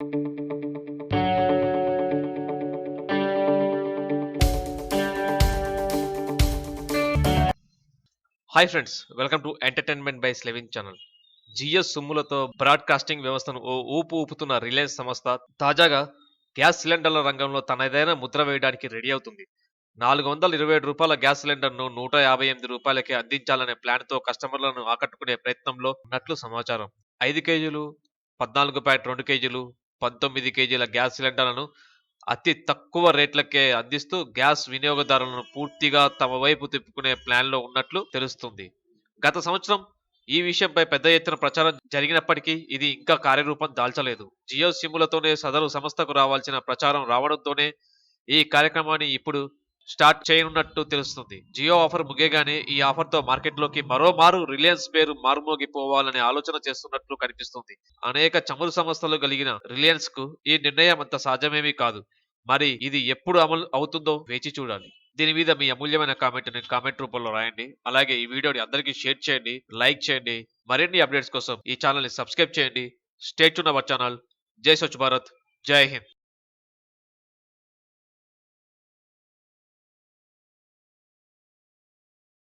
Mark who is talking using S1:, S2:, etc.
S1: Hi friends welcome to entertainment by Slevin channel GS సొమ్ములతో broadcasting వ్యవస్థను ఓ ఊపు ఊపుతున్న రిలయన్స్ సంస్థ తాజాగా గ్యాస్ సిలిండర్ల రంగంలో తనదైన ముద్ర వేయడానికి రెడీ అవుతుంది. నాలుగు వందల ఇరవై ఏడు రూపాయల గ్యాస్ సిలిండర్ను నూట యాభై ఎనిమిది రూపాయలకే అందించాలనే ప్లాన్తో కస్టమర్లను ఆకట్టుకునే ప్రయత్నంలో ఉన్నట్లు సమాచారం. ఐదు కేజీలు పద్నాలుగు పాయింట్ రెండు కేజీలు పంతొమ్మిది కేజీల గ్యాస్ సిలిండర్లను అతి తక్కువ రేట్లకే అందిస్తూ గ్యాస్ వినియోగదారులను పూర్తిగా తమ వైపు తిప్పుకునే ప్లాన్లో ఉన్నట్లు తెలుస్తుంది. గత సంవత్సరం ఈ విషయంపై పెద్ద ఎత్తున ప్రచారం జరిగినప్పటికీ ఇది ఇంకా కార్యరూపం దాల్చలేదు. జియో సిమ్ములతోనే సదరు సంస్థకు రావాల్సిన ప్రచారం రావడంతోనే ఈ కార్యక్రమాన్ని ఇప్పుడు స్టార్ట్ చేయనున్నట్టు తెలుస్తుంది. జియో ఆఫర్ ముగియగానే ఈ ఆఫర్తో మార్కెట్లోకి మరోమారు రిలయన్స్ పేరు మారుమోగిపోవాలనే ఆలోచన చేస్తున్నట్లు కనిపిస్తుంది. అనేక చమురు సంస్థలు కలిగిన రిలయన్స్కు ఈ నిర్ణయం అంత సాధ్యమేమీ కాదు. మరి ఇది ఎప్పుడు అమలు అవుతుందో వేచి చూడాలి. దీని మీద మీ అమూల్యమైన కామెంట్ని కామెంట్ రూపంలో రాయండి. అలాగే ఈ వీడియోని అందరికీ షేర్ చేయండి లైక్ చేయండి. మరిన్ని అప్డేట్స్ కోసం ఈ ఛానల్ని సబ్స్క్రైబ్ చేయండి. Stay tuned to our channel. జై స్వచ్ఛ భారత్. జై హింద్.